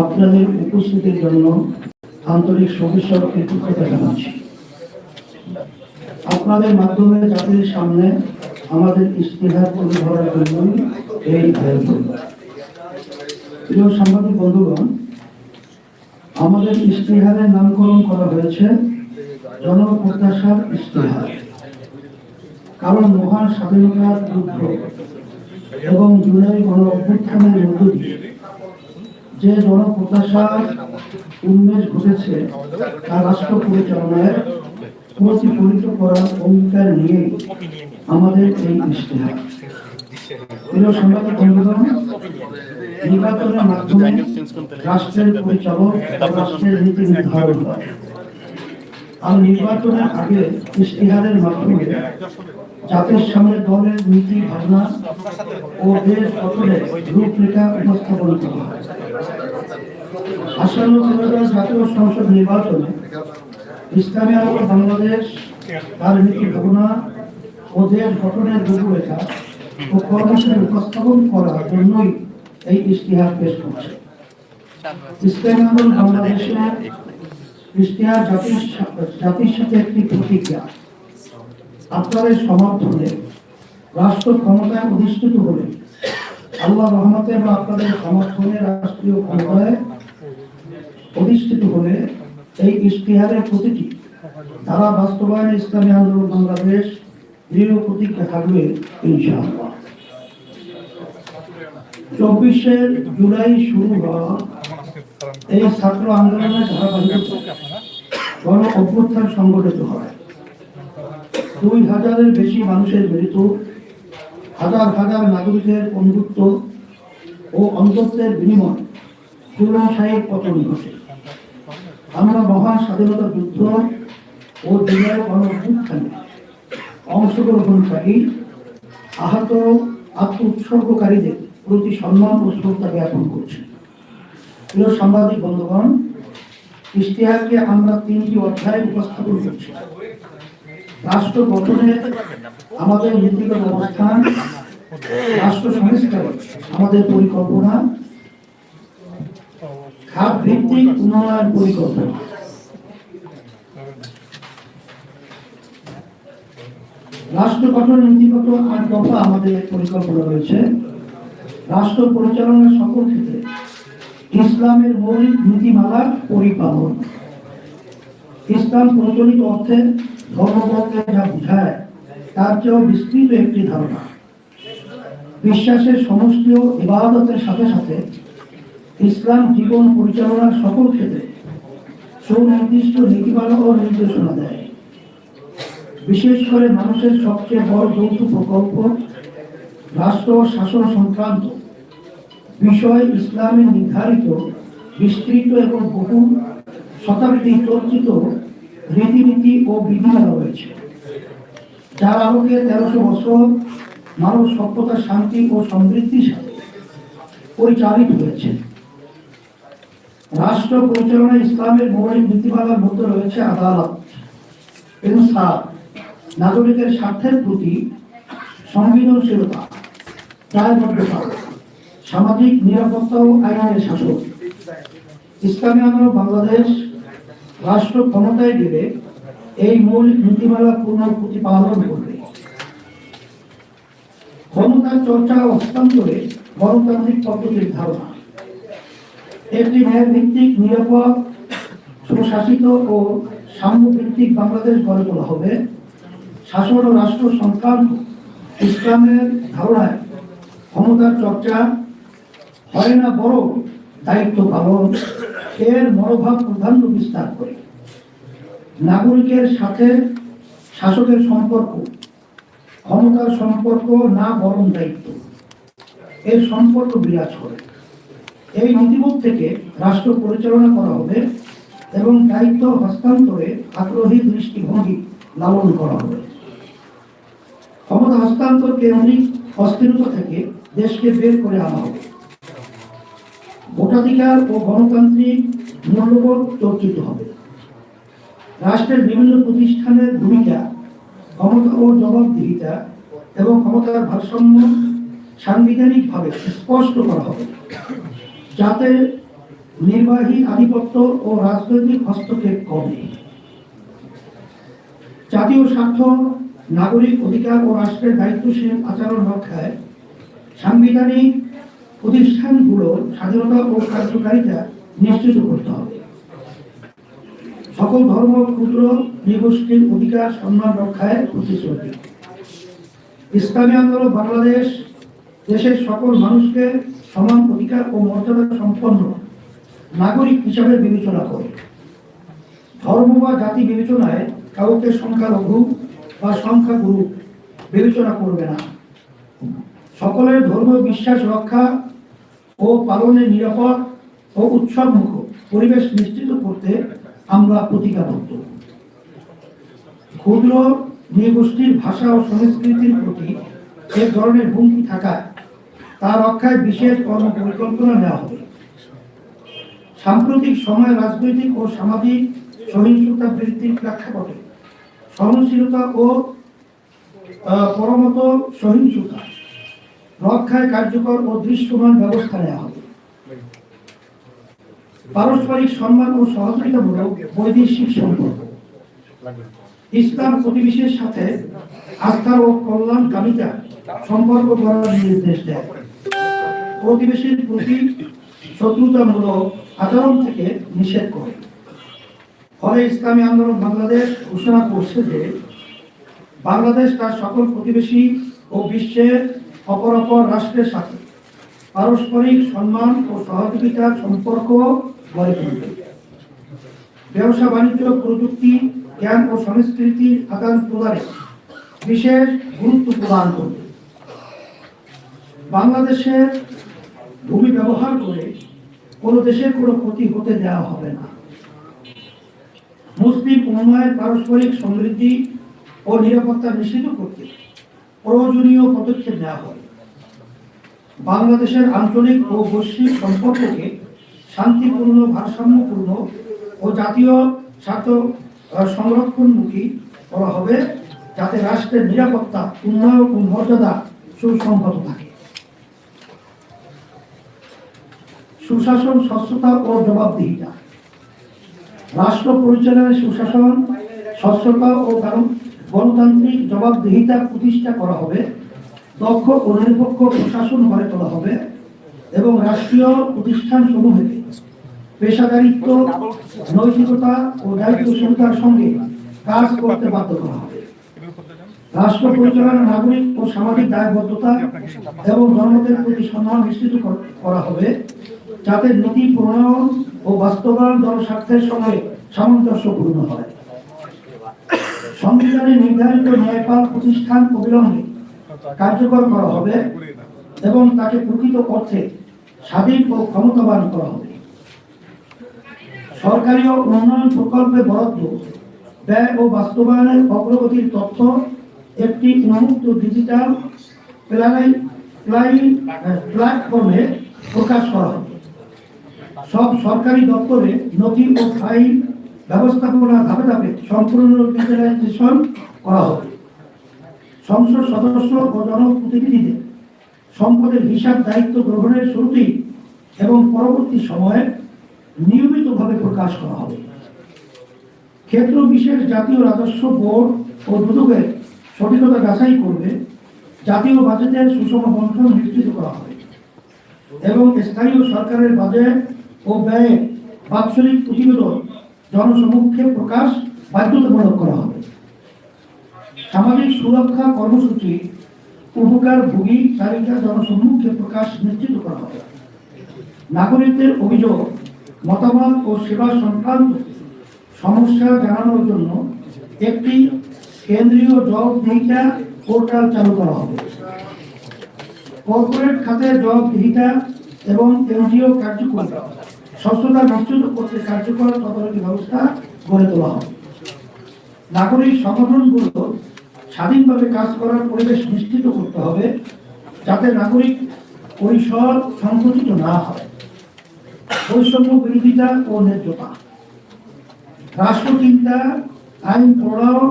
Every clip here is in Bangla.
আপনাদের উপস্থিতির জন্য আন্তরিক শুভেচ্ছা ও কৃতজ্ঞতা জানাচ্ছি। আপনাদের মাধ্যমে জাতির সামনে আমাদের ইস্তেহার তুলে ধরার জন্য এই প্রিয় সাংবাদিক বন্ধুগণ, আমাদের ইস্তেহারের নামকরণ করা হয়েছে জনপ্রত্যাশার ইস্তেহার কারণ মহান স্বাধীনতার যুদ্ধ এবং জুলাই গণ অভ্যুত্থানের মধ্য দিয়ে যে বড় প্রত্যাশা উন্মেষ ঘটেছে, তা রাষ্ট্র পরিচালনায় প্রতিফলিত করার অঙ্গীকার নিয়ে আমাদের এই ইশতেহার নির্বাচনের মাধ্যমে রাষ্ট্রের পরিচালক রাষ্ট্রের নীতি নির্ধারণ হয়। আর নির্বাচনের আগে ইশতেহারের মাধ্যমে জাতির সামনে দলের নীতি, ভাবনা ও দেশ গঠনের রূপরেখা উপস্থাপন করা হয়। আসন্ন ত্রয়োদশ জাতীয় সংসদ নির্বাচনে, ইসলামী আন্দোলন বাংলাদেশ, তার নীতি, ভাবনা ও দেশ গঠনের রূপরেখা ও কর্মসূচি উপস্থাপন করার জন্যই এই ইশতেহার পেশ করছে ইসলামী আন্দোলন বাংলাদেশের ইশতেহার জাতির সাথে একটি প্রতিজ্ঞা। আপনাদের সমর্থনে রাষ্ট্র ক্ষমতায় অধিষ্ঠিত হলে আল্লাহ রহমতে বা আপনাদের সমর্থনে রাষ্ট্রীয় ক্ষমতায় অধিষ্ঠিত হলে এই ইশতেহারের প্রতিটি তারা বাস্তবায়নে ইসলামী আন্দোলন বাংলাদেশ দৃঢ় প্রতিজ্ঞা থাকবে ইনশাআল্লাহ। চব্বিশে জুলাই শুরু হওয়া এই ছাত্র আন্দোলনের ধারাবাহিকতা গণ অভ্যুত্থান সংগঠিত হয়। দুই হাজারের বেশি মানুষের মৃত্যু, হাজার হাজার নাগরিকের বন্ধুত্ব ও অন্তত্বের বিনিময় চূড়াশাহীর পতন ঘটে। আমরা মহান স্বাধীনতা যুদ্ধ ও জুলাই গণঅভ্যুত্থানে অংশগ্রহণকারী আহত আত্ম উৎসর্গকারীদের প্রতি সম্মান ও শ্রদ্ধা জ্ঞাপন করছি। প্রিয় সাংবাদিক বন্ধুগণ, ইশতেহারকে আমরা তিনটি অধ্যায় উপস্থাপন করছি। রাষ্ট্র আমাদের নীতিগত অবস্থান, রাষ্ট্র সংস্কারে আমাদের পরিকল্পনা খাত ভিত্তিক উন্নয়ন পরিকল্পনা। রাষ্ট্র গঠন নীতিগত আমাদের পরিকল্পনা রয়েছে। রাষ্ট্র পরিচালনার সকল ক্ষেত্রে ইসলামের মৌলিক নীতিমালার পরিপালন। ইসলাম প্রচলিত অর্থে ধর্মবলকে যা বোঝায়, তার চেয়েও বিস্তৃত একটি ধারণা। বিশ্বাসের সমষ্টি ও ইবাদতের সাথে সাথে ইসলাম জীবন পরিচালনার সকল ক্ষেত্রে সুনির্দিষ্ট নীতিমালা ও নির্দেশনা দেয়। বিশেষ করে মানুষের সবচেয়ে বড় যৌথ প্রকল্প রাষ্ট্র শাসন সংক্রান্ত। বিষয় ইসলামে নির্ধারিত, বিস্তৃত এবং বহু শতাব্দী চর্চিত রীতিনীতি ও বিধিমালা রয়েছে। যার আলোকে তেরোশো বছর মানব সভ্যতা শান্তি ও সমৃদ্ধির সাথে পরিচালিত হয়েছে। রাষ্ট্র পরিচালনা ইসলামের মৌলিক নীতিমালার মধ্যে রয়েছে আদালত, ইনসাফ, নাগরিকের স্বার্থের প্রতি সংবেদনশীলতা, দায়বদ্ধতা সামাজিক নিরাপত্তা ও আইনের শাসন ইসলামী আন্দোলন বাংলাদেশ রাষ্ট্র ক্ষমতায় গেলে এই মৌলিক নীতিমালা পূর্ণ প্রতিপালন করবে। ক্ষমতার চর্চা হস্তান্তরে গণতান্ত্রিক পদ্ধতির ধারণা। একটি ন্যায় ভিত্তিক নিরাপদ, সুশাসিত ও সাম্য ভিত্তিক বাংলাদেশ গড়ে তোলা হবে। শাসন ও রাষ্ট্র সংক্রান্ত ইসলামের ধারণায় ক্ষমতার চর্চা হয় না বড়, দায়িত্ব পালন, এর মনোভাব প্রাধান্য বিস্তার করে। নাগরিকের সাথে শাসকের সম্পর্ক, ক্ষমতার সম্পর্ক না বরং দায়িত্ব, এর সম্পর্ক বিরাজ করে। এই নীতিবোধ থেকে রাষ্ট্র পরিচালনা করা হবে এবং দায়িত্ব হস্তান্তরে আগ্রহী দৃষ্টিভঙ্গি লালন করা হবে। ক্ষমতা হস্তান্তর কেন্দ্রিক অস্থিরতা থেকে দেশকে বের করে আনা হবে। ভোটাধিকার ও গণতান্ত্রিক মূল্যবোধ চর্চিত হবে। রাষ্ট্রের বিভিন্ন প্রতিষ্ঠানের ভূমিকা, ক্ষমতা ও জবাবদিহিতা এবং ক্ষমতার ভারসাম্য সাংবিধানিকভাবে স্পষ্ট করা হবে। যাতে নির্বাহী আধিপত্য ও রাজনৈতিক হস্তক্ষেপ কমে। জাতীয় স্বার্থ, নাগরিক অধিকার ও রাষ্ট্রের দায়িত্বশীল আচরণ রক্ষায় সাংবিধানিক প্রতিষ্ঠানগুলোর স্বাধীনতা ও কার্যকারিতা নিশ্চিত করতে হবে। সকল ধর্ম, ক্ষুদ্র, নৃগোষ্ঠীর অধিকার, সম্মান রক্ষায় প্রতিশ্রুতি। ইসলামী আন্দোলন বাংলাদেশ দেশের সকল মানুষকে সমান অধিকার ও মর্যাদা সম্পন্ন নাগরিক হিসাবে বিবেচনা করে। ধর্ম বা জাতি বিবেচনায় কাউকে সংখ্যালঘু বা সংখ্যাগুরু বিবেচনা করবে না। সকলের ধর্ম, বিশ্বাস, রক্ষা ও পালনের নিরাপদ ও উৎসবমুখ পরিবেশ নিশ্চিত করতে আমরা প্রতিজ্ঞাবদ্ধ। ক্ষুদ্র নৃগোষ্ঠীর ভাষা ও সংস্কৃতির প্রতি এক ধরনের হুমকি থাকায় তা রক্ষায় বিশেষ কর্ম পরিকল্পনা নেওয়া হবে। সাম্প্রতিক সময়ে রাজনৈতিক ও সামাজিক সহিংসতা বৃদ্ধির প্রেক্ষাপটে সহনশীলতা ও পরমত সহিংসতা রক্ষায় কার্যকর ও দৃশ্যমান ব্যবস্থা নেওয়া হবে। পারস্পরিক সম্মান ও সহযোগিতামূলক বৈদেশিক সম্পর্ক। ইসলাম প্রতিবেশীর সাথে আস্থা ও কল্যাণকামিতা সম্পর্ক করার নির্দেশ দেয়। প্রতিবেশীর প্রতি শত্রুতামূলক আচরণ থেকে নিষেধ করে। ফলে ইসলামী আন্দোলন বাংলাদেশ ঘোষণা করছে যে বাংলাদেশ তার সকল প্রতিবেশী ও বিশ্বের অপর অপর রাষ্ট্রের সাথে। পারস্পরিক সম্মান ও সহযোগিতার সম্পর্ক গড়ে তুলবে। ব্যবসা, বাণিজ্য, প্রযুক্তি, জ্ঞান ও সংস্কৃতির আদান প্রদানে বিশেষ গুরুত্ব প্রদান করবে। বাংলাদেশের ভূমি ব্যবহার করে কোনো দেশের কোনো ক্ষতি হতে দেওয়া হবে না। মুসলিম উম্মায়ের পারস্পরিক সমৃদ্ধি ও নিরাপত্তা নিশ্চিত করতে প্রয়োজনীয় পদক্ষেপ নেওয়া হবে। বাংলাদেশের আঞ্চলিক ও বৈশ্বিক সম্পর্ককে শান্তিপূর্ণ, ভারসাম্যপূর্ণ ও জাতীয় স্বার্থ সংরক্ষণমুখী করা হবে যাতে রাষ্ট্রের নিরাপত্তা, উন্নয়ন ও মর্যাদা সুসংহত থাকে। সুশাসন, স্বচ্ছতা ও জবাবদিহিতা। রাষ্ট্র পরিচালনায় সুশাসন, স্বচ্ছতা ও গণ- গণতান্ত্রিক জবাবদিহিতা প্রতিষ্ঠা করা হবে, দক্ষ ও নিরপেক্ষ প্রশাসন গড়ে তোলা হবে, এবং রাষ্ট্রীয় প্রতিষ্ঠান সমূহকে পেশাদারিত্ব, নৈতিকতা ও দায়িত্বশীলতার সঙ্গে কাজ করতে বাধ্য করা হবে। রাষ্ট্র পরিচালনা, নাগরিক ও সামাজিক দায়বদ্ধতা এবং জনমতের প্রতি সম্মান নিশ্চিত করা হবে, যাতে নীতি প্রণয়ন ও বাস্তবায়ন জনস্বার্থের সঙ্গে সামঞ্জস্যপূর্ণ হয়। সংবিধানে নির্ধারিত ন্যায়পাল প্রতিষ্ঠান অবিলম্বে কার্যকর করা হবে এবং তাকে প্রকৃত অর্থে স্বাধীন ও ক্ষমতাবান করা হবে। সরকারি ও উন্নয়ন প্রকল্পে বরাদ্দ, ব্যয় ও বাস্তবায়নের অগ্রগতির তথ্য, একটি উন্মুক্ত ডিজিটাল প্ল্যাটফর্মে প্রকাশ করা হবে। সব সরকারি দপ্তরে নথি ও ফাইল ব্যবস্থাপনা ধাপে ধাপে সম্পূর্ণ ডিজিটালাইজেশন করা হবে। সংসদ সদস্য ও জনপ্রতিনিধিদের সম্পদের হিসাব দায়িত্ব গ্রহণের শুরুতেই এবং পরবর্তী সময়ে নিয়মিতভাবে প্রকাশ করা হবে। ক্ষেত্র বিশেষ জাতীয় রাজস্ব বোর্ড ও দুদকের সঠিকতা যাচাই করবে, জাতীয় বাজেটের সুষম বন্টন নিশ্চিত করা হবে এবং স্থানীয় সরকারের বাজেট ও ব্যয়ে বাৎসরিক প্রতিবেদন জনসমক্ষে প্রকাশ বাধ্যতামূলক করা হবে। সামাজিক সুরক্ষা কর্মসূচি উপকার ভোগী তালিকা জনসম্মুখে প্রকাশ নিশ্চিত করা হবে। নাগরিকদের অভিযোগ, মতামত ও সেবা সংক্রান্ত সমস্যা জানানোর জন্য একটি কেন্দ্রীয় জব জবাবদিহিতা পোর্টাল চালু করা হবে। কর্পোরেট খাতে জবাবদিহিতা এবং এনজিও কার্যক্রম স্বচ্ছতা নিশ্চিত করতে কার্যকর তদারকি ব্যবস্থা গড়ে তোলা হবে। নাগরিক সংগঠনগুলো স্বাধীনভাবে কাজ করার পরিবেশ নিশ্চিত করতে হবে যাতে নাগরিক পরিসর সংকুচিত না হয়। বৈষম্য বিরোধিতা ও ন্যায্যতা। রাষ্ট্রচিন্তা, আইন প্রণয়ন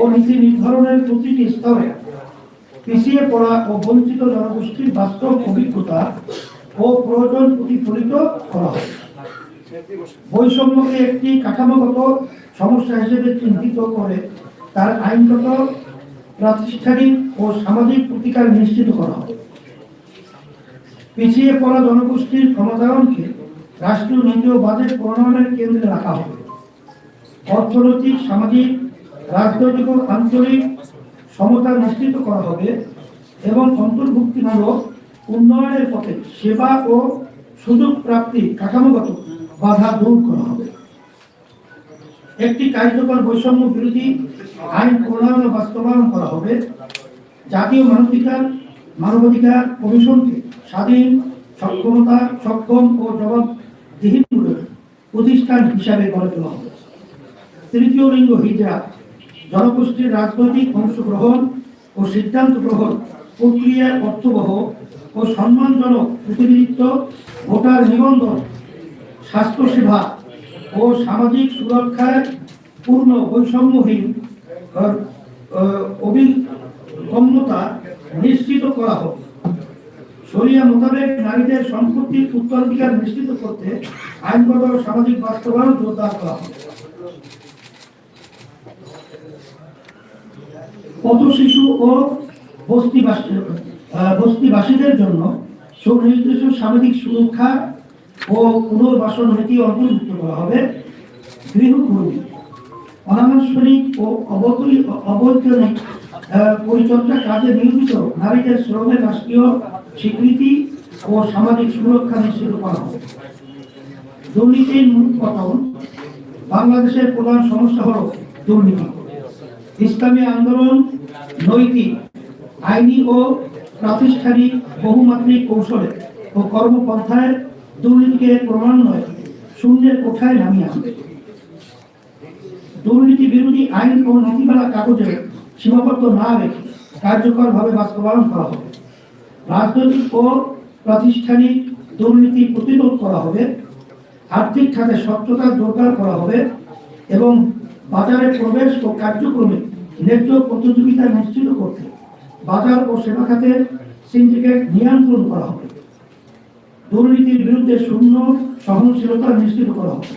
ও নীতি নির্ধারণের প্রতিটি স্তরে পিছিয়ে পড়া ও বঞ্চিত জনগোষ্ঠীর বাস্তব অভিজ্ঞতা ও প্রয়োজন প্রতিফলিত করা হবে। বৈষম্যকে একটি কাঠামোগত সমস্যা হিসেবে চিহ্নিত করে তার আইনগত, প্রাতিষ্ঠানিক ও সামাজিক প্রতিকার নিশ্চিত করা হবে পিছিয়ে পড়া জনগোষ্ঠীর ক্ষমতায়নকে রাষ্ট্রীয় নীতি ও বাজেট প্রণয়নের কেন্দ্রে রাখা হবে। অর্থনৈতিক, সামাজিক, রাজনৈতিক ও আঞ্চলিক সমতা নিশ্চিত করা হবে এবং অন্তর্ভুক্তিমূলক উন্নয়নের পথে সেবা ও সুযোগ প্রাপ্তি কাঠামোগত বাধা দূর করা হবে। একটি কার্যকর বৈষম্য বিরোধী আইন প্রণয়ন ও বাস্তবায়ন করা হবে। জাতীয় মানবাধিকার মানবাধিকার কমিশনকে স্বাধীন, সক্ষমতা, সক্ষম ও জবাবদিহিমূলক প্রতিষ্ঠান হিসাবে গড়ে তোলা হবে। তৃতীয় লিঙ্গ হিজরা জনগোষ্ঠীর রাজনৈতিক অংশগ্রহণ ও সিদ্ধান্ত গ্রহণ প্রক্রিয়ার অর্থবহ ও সম্মানজনক প্রতিনিধিত্ব, ভোটার নিবন্ধন স্বাস্থ্যসেবা ও সামাজিক সুরক্ষায় পূর্ণ বৈষম্যহীন অভিগম্যতা নিশ্চিত করা হোক। শরিয়া মোতাবেক নারীদের সম্পত্তির উত্তরাধিকার নিশ্চিত করতে আইনগত সামাজিক বাস্তবায়ন জোরদার করা হোক। পথ শিশু ও বস্তিবাসী বস্তিবাসীদের জন্য সুনির্দিষ্ট সামাজিক সুরক্ষা ও পুনর্বাসন নীতি অন্তর্ভুক্ত করা হবে। গৃহকর্মী অনানুষ্ঠানিক ও অবৈতনিক পরিচর্যা কাজে নিয়োজিত নারীদের শ্রমের রাষ্ট্রীয় স্বীকৃতি ও সামাজিক সুরক্ষা নিশ্চিত করা হবে। দুর্নীতির মূল পতন। বাংলাদেশের প্রধান সমস্যা হল দুর্নীতি। ইসলামী আন্দোলন, নৈতিক, আইনি ও প্রাতিষ্ঠানিক, বহুমাত্রিক কৌশলে ও কর্মপন্থায় দুর্নীতিকে ক্রমান্বয়ে শূন্যের কোঠায় নামিয়ে আনবে দুর্নীতি বিরোধী আইন ও নীতিমালা কাগজে সীমাবদ্ধ না রেখে কার্যকরভাবে বাস্তবায়ন করা হবে। রাজনৈতিক ও প্রাতিষ্ঠানিক দুর্নীতি প্রতিরোধ করা হবে। আর্থিক খাতে স্বচ্ছতা জোরদার করা হবে এবং বাজারে প্রবেশ ও কার্যক্রমে ন্যায্য প্রতিযোগিতা নিশ্চিত করতে বাজার ও সেবা খাতে সিন্ডিকেট নিয়ন্ত্রণ করা হবে। দুর্নীতির বিরুদ্ধে শূন্য সহনশীলতা নিশ্চিত করা হবে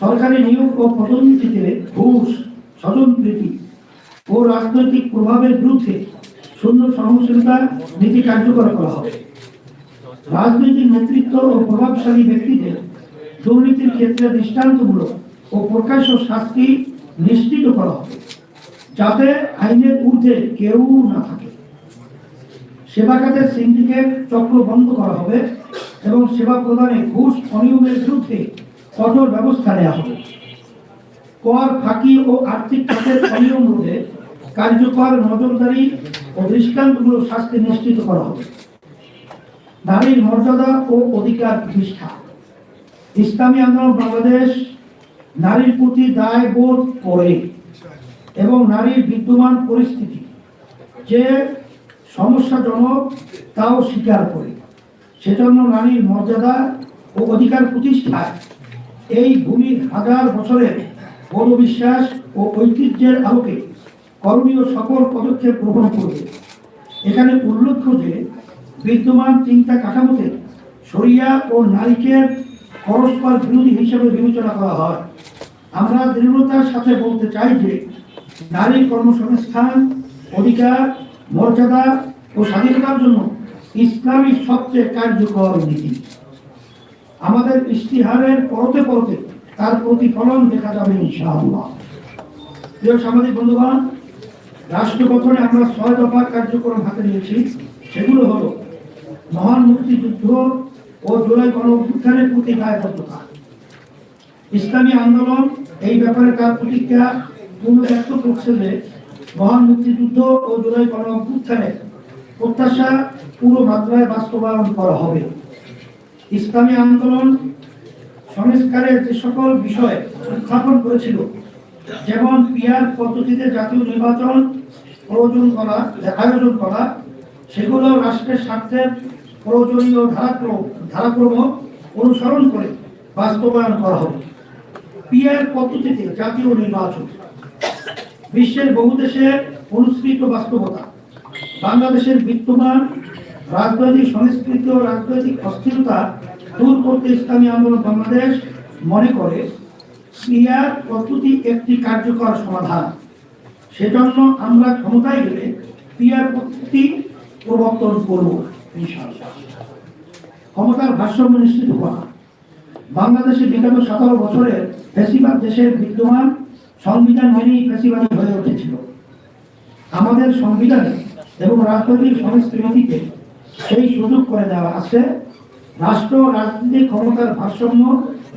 সরকারি নিয়োগ ও পদোন্নতিতে ঘুষ স্বজনপ্রীতি ও রাজনৈতিক প্রভাবের বিরুদ্ধে শূন্য সহনশীলতা নীতি কার্যকর করা হবে। রাজনৈতিক নেতৃত্ব ও প্রভাবশালী ব্যক্তিদের দুর্নীতির ক্ষেত্রে দৃষ্টান্তমূলক ও প্রকাশ্য শাস্তি নিশ্চিত করা হবে, যাতে আইনের ঊর্ধ্বে কেউ না থাকে। সেবা খাতের সিন্ডিকেট চক্র বন্ধ করা হবে এবং সেবা প্রদানে ঘুষ অনিয়মের বিরুদ্ধে কঠোর ব্যবস্থা নেওয়া হবে। কর ফাঁকি ও আর্থিক খাতের অনিয়ম রোধে কার্যকর নজরদারি ও দৃষ্টান্তমূলক শাস্তি নিশ্চিত করা হবে। নারীর মর্যাদা ও অধিকার প্রতিষ্ঠা। ইসলামী আন্দোলন বাংলাদেশ নারীর প্রতি দায় বোধ করে এবং নারীর বিদ্যমান পরিস্থিতি যে সমস্যাজনক, তাও স্বীকার করে। সেজন্য নারীর মর্যাদা ও অধিকার প্রতিষ্ঠায় এই ভূমির হাজার বছরের বড় বিশ্বাস ও ঐতিহ্যের আলোকে করণীয় সকল পদক্ষেপ গ্রহণ করবে। এখানে উল্লেখ্য যে, বিদ্যমান চিন্তা কাঠামোতে শরিয়া ও নারীকে পরস্পর বিরোধী হিসেবে বিবেচনা করা হয়। আমরা দৃঢ়তার সাথে বলতে চাই যে নারীর কর্মসংস্থান, অধিকার মর্যাদা ও স্বাধীনতার জন্য ইসলামী সবচেয়ে কার্যকর নীতি। আমাদের ইশতিহারের পরতে পরতে তার প্রতিফলন দেখা যাবে ইনশাআল্লাহ। প্রিয় সামাজিক বন্ধুগণ, রাষ্ট্র গঠনে আমরা ছয় দফা কার্যক্রম হাতে নিয়েছি। সেগুলো হলো মহান মুক্তিযুদ্ধ ও জুলাই গণ অভ্যুত্থানের প্রতি দায়বদ্ধতা ইসলামী আন্দোলন এই ব্যাপারে তার প্রতিজ্ঞা পূর্ণ ব্যক্ত করছে যে মহান মুক্তিযুদ্ধ ও জুলাই গণ অভ্যুত্থানের প্রত্যাশা পুরো মাত্রায় বাস্তবায়ন করা হবে। ইসলামী আন্দোলন সংস্কারের যে সকল বিষয় উত্থাপন করেছিল, যেমন পিয়ার পদ্ধতিতে জাতীয় নির্বাচন প্রয়োজন করা, আয়োজন করা, সেগুলো রাষ্ট্রের স্বার্থের প্রয়োজনীয় ধারাক্রম ধারাক্রম অনুসরণ করে বাস্তবায়ন করা হবে। পিয়ার পদ্ধতিতে জাতীয় নির্বাচন বিশ্বের বহু দেশে অনুসৃত বাস্তবতা। বাংলাদেশের বিদ্যমান রাজনৈতিক সংস্কৃতি ও রাজনৈতিক অস্থিরতা দূর করতে ইসলামী আন্দোলন বাংলাদেশ মনে করে, ক্রিয়ার পদ্ধতি একটি কার্যকর সমাধান। সেজন্য আমরা ক্ষমতায় গেলে ক্রিয়ার পদ্ধতি প্রবর্তন করব ক্ষমতার ভারসাম্য নিশ্চিত করা। বাংলাদেশে বিগত সতেরো বছরের ফেসিবাদ দেশের বিদ্যমান সংবিধান মেনেই ফেসিবাদী হয়ে উঠেছিল। আমাদের সংবিধানে এবং রাজনৈতিক সংস্কৃতিতে সেই সুযোগ করে দেওয়া আছে। রাষ্ট্র রাজনীতির ক্ষমতার ভারসাম্য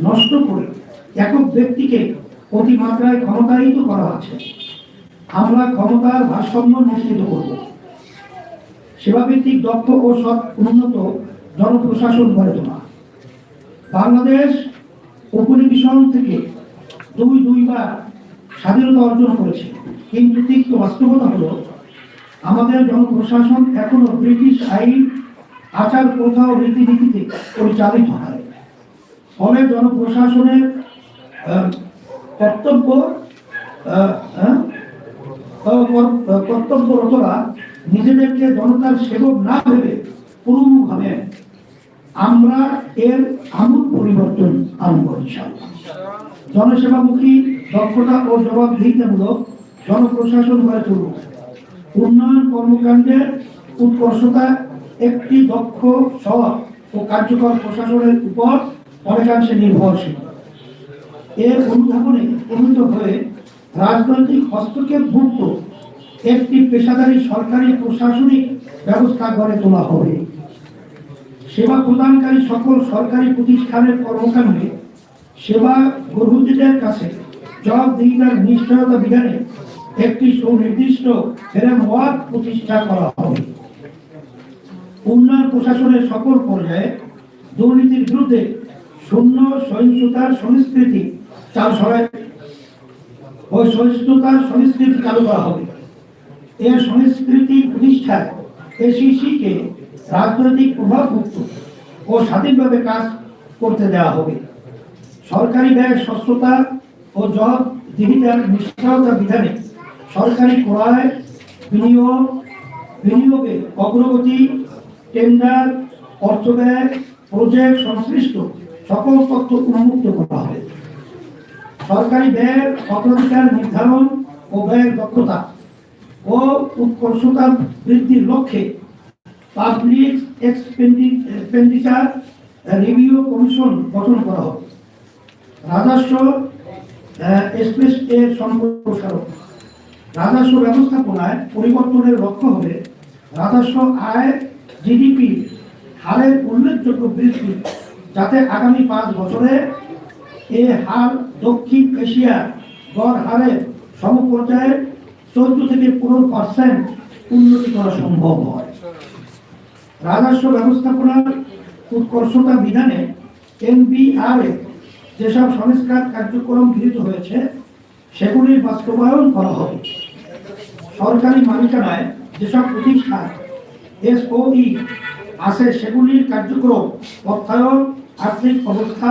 নষ্ট করে একক ব্যক্তিকে অতিমাত্রায় ক্ষমতায়িত করা আছে। আমরা ক্ষমতার ভারসাম্য নিশ্চিত করব। সেবাভিত্তিক দক্ষ ও সৎ উন্নত জনপ্রশাসন গড়ে তোলা। বাংলাদেশ উপনিবেশন থেকে দুই দুইবার স্বাধীনতা অর্জন করেছে। কিন্তু তিক্ত বাস্তবতা হলো, আমাদের জনপ্রশাসন এখনও ব্রিটিশ আইন, আচার প্রথা ও রীতিনীতিতে পরিচালিত হয়। ফলে জনপ্রশাসনের কর্তব্য কর্তব্যরতরা নিজেদেরকে জনতার সেবক না ভেবে পুরোভাবে আমরা এর আমূল পরিবর্তন ইনশাআল্লাহ জনসেবামুখী দক্ষতা ও জবাবদিহিতামূলক জনপ্রশাসন গড়ে তুলব উন্নয়ন কর্মকাণ্ডের উৎকর্ষতা একটি দক্ষ, সৎ ও কার্যকর প্রশাসনের উপর অনেকাংশে নির্ভরশীল। এর অনুধাবনে প্রমিত হয়ে রাজনৈতিক হস্তক্ষেপ মুক্ত একটি পেশাদারী সরকারি প্রশাসনিক ব্যবস্থা গড়ে তোলা হবে। সেবা প্রদানকারী সকল সরকারি প্রতিষ্ঠানের কর্মকাণ্ডে সেবা গ্রহীতাদের কাছে জবাবদিহিতার নিশ্চয়তা বিধানে একটি সুনির্দিষ্ট ফ্রেমওয়ার্ক প্রতিষ্ঠা করা হবে। উন্নয়ন প্রশাসনের সকল পর্যায়ে দুর্নীতির বিরুদ্ধে শূন্য সহিংসতার সংস্কৃতি চাল সরাই ওই সহিষ্ণুতার সংস্কৃতি চালু করা হবে। এর সংস্কৃতি প্রতিষ্ঠায় এসিসিকে রাজনৈতিক প্রভাব মুক্ত ও স্বাধীনভাবে কাজ করতে দেওয়া হবে। সরকারি ব্যয়, স্বচ্ছতা ও জবাবদিহিতার নিশ্চয়তা বিধানে, সরকারি ক্রয় বিনিয়োগ, বিনিয়োগে অগ্রগতি, টেন্ডার অর্থ ব্যয় প্রজেক্ট সংশ্লিষ্ট সকল তথ্য উন্মুক্ত করা হবে। সরকারি ব্যয়ের অগ্রাধিকার নির্ধারণ ও ব্যয়ের দক্ষতা ও উৎকর্ষতা বৃদ্ধির লক্ষ্যে পাবলিক এক্সপেন্ডিচার রিভিউ কমিশন গঠন করা হবে রাজস্ব এর সম্প্রসারণ। রাজস্ব ব্যবস্থাপনায় পরিবর্তনের লক্ষ্য হবে রাজস্ব আয় জিডিপি হারের উল্লেখযোগ্য বৃদ্ধি, যাতে আগামী পাঁচ বছরে এ হার দক্ষিণ এশিয়ার গড় হারের সমপর্যায়ে চোদ্দ থেকে পনেরো পার্সেন্ট উন্নতি করা সম্ভব হয়। রাজস্ব ব্যবস্থাপনার উৎকর্ষতা বিধানে এনবিআর যেসব সংস্কার কার্যক্রম গৃহীত হয়েছে, সেগুলির বাস্তবায়ন করা হবে। সরকারি মালিকানায় যেসব প্রতিষ্ঠান, এসওই আছে, সেগুলির কার্যক্রম অর্থায়ন, আর্থিক অবস্থা